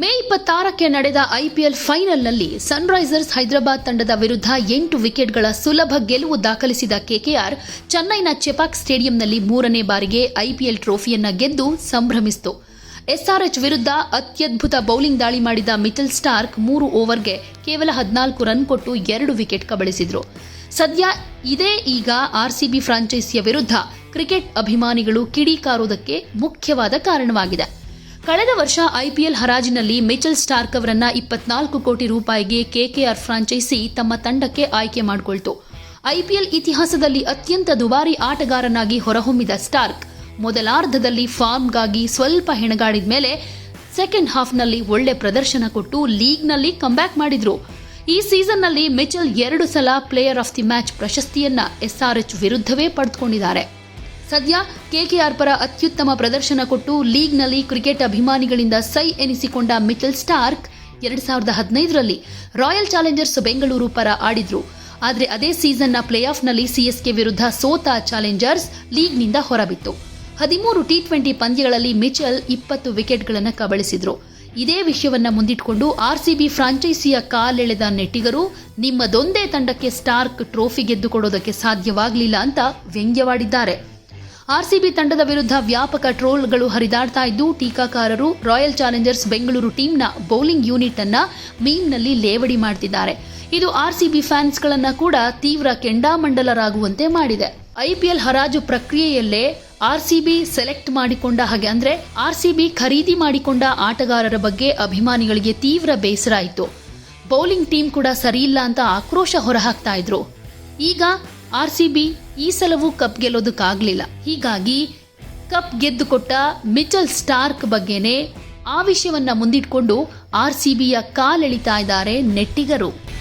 ಮೇ ಇಪ್ಪತ್ತಾರಕ್ಕೆ ನಡೆದ ಐಪಿಎಲ್ ಫೈನಲ್ನಲ್ಲಿ ಸನ್ರೈಸರ್ಸ್ ಹೈದರಾಬಾದ್ ತಂಡದ ವಿರುದ್ಧ ಎಂಟು ವಿಕೆಟ್ಗಳ ಸುಲಭ ಗೆಲುವು ದಾಖಲಿಸಿದ ಕೆಕೆಆರ್ ಚೆನ್ನೈನ ಚೆಪಾಕ್ ಸ್ಟೇಡಿಯಂನಲ್ಲಿ ಮೂರನೇ ಬಾರಿಗೆ ಐಪಿಎಲ್ ಟ್ರೋಫಿಯನ್ನ ಗೆದ್ದು ಸಂಭ್ರಮಿಸಿತು. ಎಸ್ಆರ್ಎಚ್ ವಿರುದ್ಧ ಅತ್ಯದ್ಭುತ ಬೌಲಿಂಗ್ ದಾಳಿ ಮಾಡಿದ ಮಿಚಲ್ ಸ್ಟಾರ್ಕ್ ಮೂರು ಓವರ್ಗೆ ಕೇವಲ ಹದಿನಾಲ್ಕು ರನ್ ಕೊಟ್ಟು ಎರಡು ವಿಕೆಟ್ ಕಬಳಿಸಿದ್ರು. ಸದ್ಯ ಇದೇ ಈಗ ಆರ್ಸಿಬಿ ಫ್ರಾಂಚೈಸಿಯ ವಿರುದ್ಧ ಕ್ರಿಕೆಟ್ ಅಭಿಮಾನಿಗಳು ಕಿಡಿಕಾರುವುದಕ್ಕೆ ಮುಖ್ಯವಾದ ಕಾರಣವಾಗಿದೆ. ಕಳೆದ ವರ್ಷ ಐಪಿಎಲ್ ಹರಾಜಿನಲ್ಲಿ ಮಿಚೆಲ್ ಸ್ಟಾರ್ಕ್ ಅವರನ್ನ ಇಪ್ಪತ್ನಾಲ್ಕು ಕೋಟಿ ರೂಪಾಯಿಗೆ ಕೆಕೆಆರ್ ಫ್ರಾಂಚೈಸಿ ತಮ್ಮ ತಂಡಕ್ಕೆ ಆಯ್ಕೆ ಮಾಡಿಕೊಳ್ತು. ಐಪಿಎಲ್ ಇತಿಹಾಸದಲ್ಲಿ ಅತ್ಯಂತ ದುಬಾರಿ ಆಟಗಾರನಾಗಿ ಹೊರಹೊಮ್ಮಿದ ಸ್ಟಾರ್ಕ್ ಮೊದಲಾರ್ಧದಲ್ಲಿ ಫಾರ್ಮ್ಗಾಗಿ ಸ್ವಲ್ಪ ಹೆಣಗಾಡಿದ ಮೇಲೆ ಸೆಕೆಂಡ್ ಹಾಫ್ನಲ್ಲಿ ಒಳ್ಳೆ ಪ್ರದರ್ಶನ ಕೊಟ್ಟು ಲೀಗ್ನಲ್ಲಿ ಕಂಬ್ಯಾಕ್ ಮಾಡಿದ್ರು. ಈ ಸೀಸನ್ನಲ್ಲಿ ಮಿಚೆಲ್ ಎರಡು ಸಲ ಪ್ಲೇಯರ್ ಆಫ್ ದಿ ಮ್ಯಾಚ್ ಪ್ರಶಸ್ತಿಯನ್ನ ಎಸ್ಆರ್ಎಚ್ ವಿರುದ್ಧವೇ ಪಡೆದುಕೊಂಡಿದ್ದಾರೆ. ಸದ್ಯ ಕೆಕೆಆರ್ ಪರ ಅತ್ಯುತ್ತಮ ಪ್ರದರ್ಶನ ಕೊಟ್ಟು ಲೀಗ್ನಲ್ಲಿ ಕ್ರಿಕೆಟ್ ಅಭಿಮಾನಿಗಳಿಂದ ಸೈ ಎನಿಸಿಕೊಂಡ ಮಿಚಲ್ ಸ್ಟಾರ್ಕ್ ಎರಡ್ ಸಾವಿರದ ಹದಿನೈದರಲ್ಲಿ ರಾಯಲ್ ಚಾಲೆಂಜರ್ಸ್ ಬೆಂಗಳೂರು ಪರ ಆಡಿದ್ರು. ಆದರೆ ಅದೇ ಸೀಸನ್ನ ಪ್ಲೇ ಆಫ್ನಲ್ಲಿ ಸಿಎಸ್ಕೆ ವಿರುದ್ಧ ಸೋತ ಚಾಲೆಂಜರ್ಸ್ ಲೀಗ್ನಿಂದ ಹೊರಬಿತ್ತು. ಹದಿಮೂರು ಟಿ ಟ್ವೆಂಟಿ ಪಂದ್ಯಗಳಲ್ಲಿ ಮಿಚಲ್ ಇಪ್ಪತ್ತು ವಿಕೆಟ್ಗಳನ್ನು ಕಬಳಿಸಿದ್ರು. ಇದೇ ವಿಷಯವನ್ನು ಮುಂದಿಟ್ಕೊಂಡು ಆರ್ಸಿಬಿ ಫ್ರಾಂಚೈಸಿಯ ಕಾಲೆಳೆದ ನೆಟ್ಟಿಗರು ನಿಮ್ಮದೊಂದೇ ತಂಡಕ್ಕೆ ಸ್ಟಾರ್ಕ್ ಟ್ರೋಫಿ ಗೆದ್ದುಕೊಡೋದಕ್ಕೆ ಸಾಧ್ಯವಾಗಲಿಲ್ಲ ಅಂತ ವ್ಯಂಗ್ಯವಾಡಿದ್ದಾರೆ. ಆರ್ಸಿಬಿ ತಂಡದ ವಿರುದ್ಧ ವ್ಯಾಪಕ ಟ್ರೋಲ್ಗಳು ಹರಿದಾಡ್ತಾ ಇದ್ದು, ಟೀಕಾಕಾರರು, ರಾಯಲ್ ಚಾಲೆಂಜರ್ಸ್ ಬೆಂಗಳೂರು ಟೀಮ್ನ ಬೌಲಿಂಗ್ ಯೂನಿಟ್ ಅನ್ನ ಮೀಮ್ನಲ್ಲಿ ಲೇವಡಿ ಮಾಡ್ತಿದ್ದಾರೆ. ಇದು ಆರ್ಸಿಬಿ ಫ್ಯಾನ್ಸ್ಗಳನ್ನ ಕೂಡ ತೀವ್ರ ಕೆಂಡಾಮಂಡಲರಾಗುವಂತೆ ಮಾಡಿದೆ. ಐಪಿಎಲ್ ಹರಾಜು ಪ್ರಕ್ರಿಯೆಯಲ್ಲೇ ಆರ್ಸಿಬಿ ಸೆಲೆಕ್ಟ್ ಮಾಡಿಕೊಂಡ ಹಾಗೆ ಅಂದ್ರೆ ಆರ್ಸಿಬಿ ಖರೀದಿ ಮಾಡಿಕೊಂಡ ಆಟಗಾರರ ಬಗ್ಗೆ ಅಭಿಮಾನಿಗಳಿಗೆ ತೀವ್ರ ಬೇಸರ ಆಯಿತು. ಬೌಲಿಂಗ್ ಟೀಮ್ ಕೂಡ ಸರಿಯಿಲ್ಲ ಅಂತ ಆಕ್ರೋಶ ಹೊರಹಾಕ್ತಾ ಇದ್ರು. ಈಗ ಆರ್ಸಿಬಿ ಈ ಸಲವೂ ಕಪ್ ಗೆಲ್ಲೋದಕ್ಕಾಗ್ಲಿಲ್ಲ. ಹೀಗಾಗಿ ಕಪ್ ಗೆದ್ದುಕೊಟ್ಟ ಮಿಚಲ್ ಸ್ಟಾರ್ಕ್ ಬಗ್ಗೆನೇ ಆ ವಿಷಯವನ್ನು ಮುಂದಿಟ್ಕೊಂಡು ಆರ್ಸಿಬಿಯ ಕಾಲೆಳಿತಾ ಇದ್ದಾರೆ ನೆಟ್ಟಿಗರು.